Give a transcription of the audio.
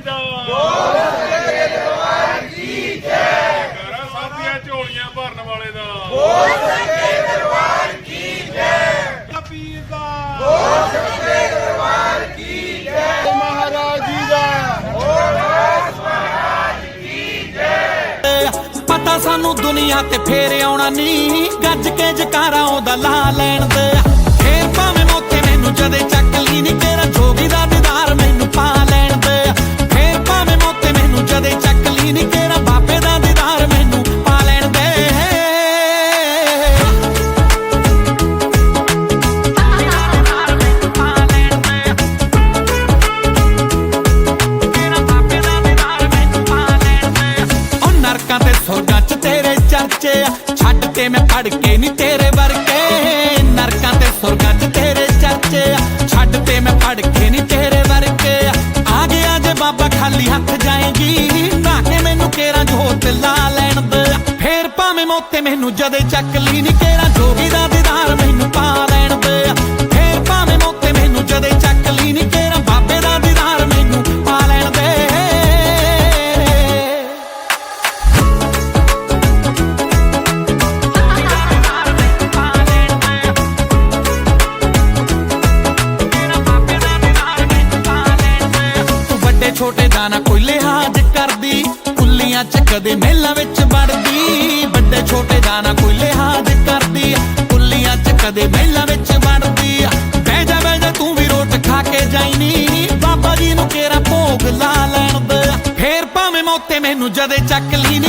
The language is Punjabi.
ਦਾ ਬੋਲ ਸਕੇ ਦਰਬਾਰ ਕੀ ਜੈ ਕਰਾ ਸਾਥੀਆਂ ਝੋਲੀਆਂ ਭਰਨ ਵਾਲੇ ਦਾ। ਬੋਲ ਸਕੇ ਦਰਬਾਰ ਕੀ ਜੈ ਪੀਰ ਦਾ ਮਹਾਰਾਜ ਜੀ ਦਾ ਪਤਾ ਸਾਨੂੰ ਦੁਨੀਆ ਤੇ ਫੇਰ ਆਉਣਾ ਨਹੀਂ ਗੱਜ ਕੇ ਜਕਾਰਾ ਉਹਦਾ ਤੇਰੇ ਚਰਚੇ ਛੱਡ ਕੇ ਮੈਂ ਫੜ ਕੇ ਨਹੀਂ ਤੇਰੇ ਵਰਗੇ। ਨਰਕਾਂ ਤੇ ਸੁਰਗਾਂ 'ਚ ਤੇਰੇ ਚਰਚੇ ਛੱਡ ਤੇ ਮੈਂ ਫੜ ਕੇ ਨਹੀਂ ਤੇਰੇ ਵਰਗੇ ਆ। ਆ ਗਿਆ ਜੇ ਬਾਬਾ ਖਾਲੀ ਹੱਥ ਜਾਏਗੀ। ਨਾ ਕੇ ਮੈਨੂੰ ਕੇਰਾ ਜੋਤ ਲਾ ਲੈਣ ਦੇ ਫੇਰ ਭਾਵੇਂ ਮੋਤੇ ਮੈਨੂੰ ਜਦੇ ਚੱਕ ਲਈ ਨਹੀਂ ਕੇਰਾ ਜੋਗੀ ਦਾ ਦੀਦਾਰ ਮੈਨੂੰ ਪਾ ਨਾ ਕੋਈ ਲਿਹਾਜ਼ ਕਰਦੀ। ਕੁੱਲੀਆਂ ਚ ਕਦੇ ਮੇਲਾ ਵਿੱਚ ਵੜਦੀ। ਵੱਡੇ ਛੋਟੇ ਦਾ ਨਾ ਕੋਈ ਲਿਹਾਜ਼ ਕਰਦੀ। ਕੁੱਲੀਆਂ ਚ ਕਦੇ ਮੇਲਾ ਵਿੱਚ ਵੜਦੀ। ਬਹਿ ਜਾ ਬਹਿ ਜਾ, ਤੂੰ ਵੀ ਰੋਟ ਖਾ ਕੇ ਜਾਈਨੀ ਬਾਬਾ ਜੀ ਨੂੰ ਕੇਰਾ ਭੋਗ ਲਾ ਲੈਣ ਦੇ। ਫੇਰ ਭਾਵੇਂ ਮੋਤੇ ਮੈਨੂੰ ਜਦੇ ਚੱਕ ਲਈ ਨੀ।